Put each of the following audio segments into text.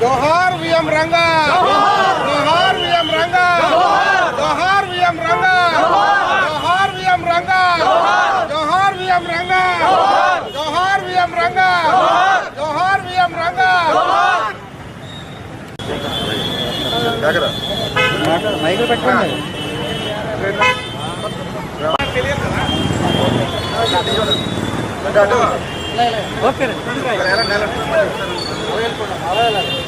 జోహార్ VM Ranga. జోహార్ VM Ranga. జోహార్ VM Ranga. జోహార్ విఎం రంగా. జోహార్ విఎం రంగా. జోహార్ విఎం రంగా. జోహార్ విఎం రంగా. ఒకళ్ళు ఒకళ్ళు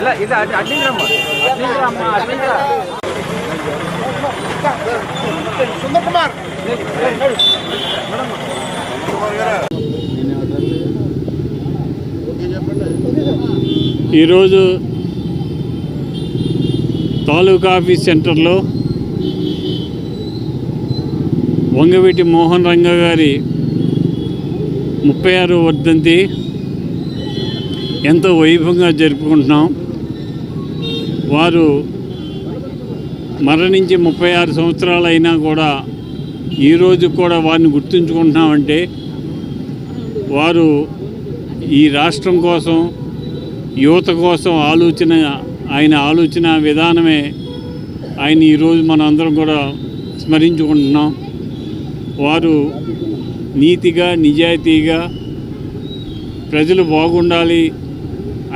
ఇలా ఇది సుందర్ కుమార్. ఈరోజు తాలూకా ఆఫీస్ సెంటర్లో వంగవీటి మోహన్ రంగ గారి ముప్పై ఆరు వర్ధంతి ఎంతో వైభవంగా జరుపుకుంటున్నాం. వారు మరణించి ముప్పై ఆరు సంవత్సరాలు అయినా కూడా ఈరోజు కూడా వారిని గుర్తుంచుకుంటున్నామంటే వారు ఈ రాష్ట్రం కోసం యువత కోసం ఆలోచన ఆయన ఆలోచన విధానమే ఆయన ఈరోజు మనందరం అందరం కూడా స్మరించుకుంటున్నాం. వారు నీతిగా నిజాయితీగా ప్రజలు బాగుండాలి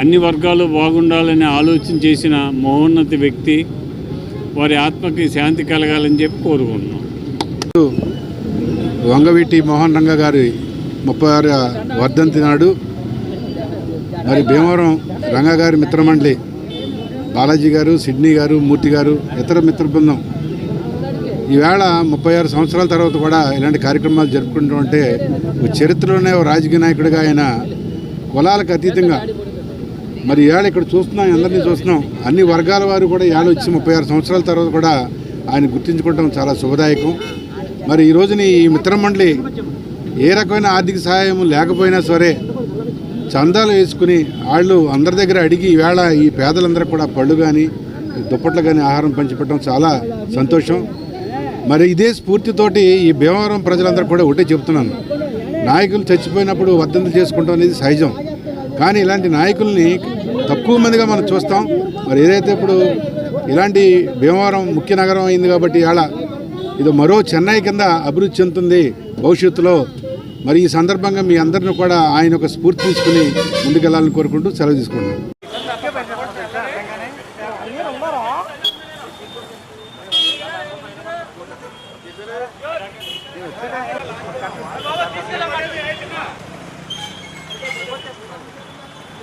అన్ని వర్గాలు బాగుండాలని ఆలోచన చేసిన మహోన్నత వ్యక్తి వారి ఆత్మకి శాంతి కలగాలని చెప్పి కోరుకుంటున్నాం. వంగవీటి మోహన్ రంగ గారి ముప్పై ఆరు వర్ధంతి నాడు మరి భీమవరం రంగ గారి మిత్రమండలి బాలాజీ గారు సిడ్నీ గారు మూర్తి గారు ఇతర మిత్ర బృందం. ఈవేళ ముప్పై ఆరు సంవత్సరాల తర్వాత కూడా ఇలాంటి కార్యక్రమాలు జరుపుకుంటూ ఉంటే చరిత్రలోనే ఓ రాజకీయ నాయకుడిగా ఆయన కులాలకు అతీతంగా మరి ఇవాళ ఇక్కడ చూస్తున్నాం అందరినీ చూస్తున్నాం. అన్ని వర్గాల వారు కూడా ఇవాళ వచ్చి ముప్పై ఆరు సంవత్సరాల తర్వాత కూడా ఆయన గుర్తించుకోవడం చాలా శుభదాయకం. మరి ఈ రోజుని ఈ మిత్రమండలి ఏ రకమైన ఆర్థిక సహాయం లేకపోయినా సరే చందాలు వేసుకుని వాళ్ళు అందరి దగ్గర అడిగి ఈవేళ ఈ పేదలందరికీ కూడా పళ్ళు కానీ దుప్పట్లు కానీ ఆహారం పంచిపెట్టడం చాలా సంతోషం. మరి ఇదే స్ఫూర్తితోటి ఈ భీమవరం ప్రజలందరూ కూడా ఒకటే చెప్తున్నాను. నాయకులు చచ్చిపోయినప్పుడు వర్ధంతి చేసుకుంటాం అనేది సహజం. కానీ ఇలాంటి నాయకుల్ని తక్కువ మందిగా మనం చూస్తాం. మరి ఏదైతే ఇప్పుడు ఇలాంటి భీమవరం ముఖ్య నగరం అయింది కాబట్టి ఇవాళ ఇది మరో చెన్నై కింద అభివృద్ధి చెందుతుంది భవిష్యత్తులో. మరి ఈ సందర్భంగా మీ అందరిని కూడా ఆయన ఒక స్ఫూర్తి తీసుకుని ముందుకెళ్ళాలని కోరుకుంటూ సెలవు తీసుకుంటున్నాను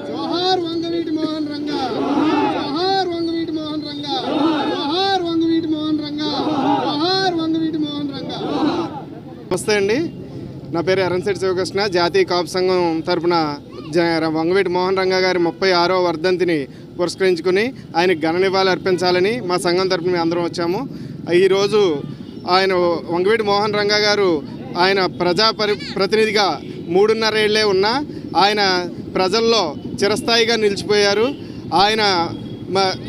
జోహార్ వంగవీటి మోహన్ రంగా జోహార్ వంగవీటి మోహన్ రంగా జోహార్ వంగవీటి మోహన్ రంగా జోహార్ వంగవీటి మోహన్ రంగా నమస్తే అండి. నా పేరు ఎర్రన్శెట్టి శివకృష్ణ. జాతీయ కాపు సంఘం తరపున జ- వంగవీటి మోహన్ రంగా గారి ముప్పై ఆరో వర్ధంతిని పురస్కరించుకుని ఆయనకు ఘన నివాళులు అర్పించాలని మా సంఘం తరపున మేము అందరం వచ్చాము. ఈరోజు ఆయన వంగవీటి మోహన్ రంగా గారు ఆయన ప్రజా పరి ప్రతినిధిగా మూడున్నర ఏళ్ళే ఉన్నా ఆయన ప్రజల్లో చిరస్థాయిగా నిలిచిపోయారు. ఆయన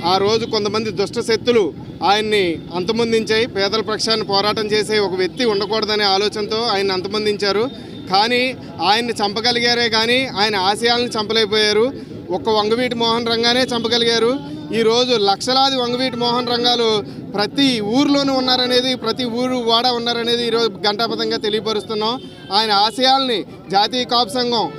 ఆ రోజు కొంతమంది దుష్ట శక్తులు ఆయన్ని అంతమొందించాయి. పేదల పక్షాన్ని పోరాటం చేసే ఒక వ్యక్తి ఉండకూడదనే ఆలోచనతో ఆయన్ని అంతమొందించారు. కానీ ఆయన్ని చంపగలిగారే కానీ ఆయన ఆశయాలను చంపలేకపోయారు. ఒక్క వంగవీటి మోహన్ రంగానే చంపగలిగారు. ఈరోజు లక్షలాది వంగవీటి మోహన్ రంగాలు ప్రతి ఊర్లోనూ ఉన్నారనేది ప్రతి ఊరు వాడ ఉన్నారనేది ఈరోజు గంటాపథంగా తెలియపరుస్తున్నాం. ఆయన ఆశయాల్ని జాతీయ కాపు సంఘం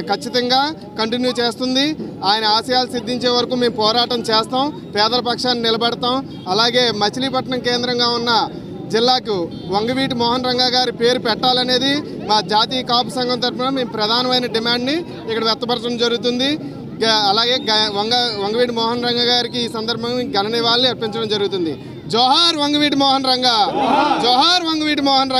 ఖచ్చితంగా కంటిన్యూ చేస్తుంది. ఆయన ఆశయాలు సిద్ధించే వరకు మేము పోరాటం చేస్తాం పేదల పక్షాన్ని నిలబెడతాం. అలాగే మచిలీపట్నం కేంద్రంగా ఉన్న జిల్లాకు వంగవీటి మోహన్ రంగా గారి పేరు పెట్టాలనేది మా జాతీయ కాపు సంఘం తరఫున మేము ప్రధానమైన డిమాండ్ని ఇక్కడ వ్యక్తపరచడం జరుగుతుంది. గ- అలాగే గ- వంగ వంగవీటి మోహన్ రంగ గారికి ఈ సందర్భంగా ఘన నివాళులు అర్పించడం జరుగుతుంది. జోహార్ వంగవీటి మోహన్ రంగ! జోహార్ వంగవీటి మోహన్ రంగ!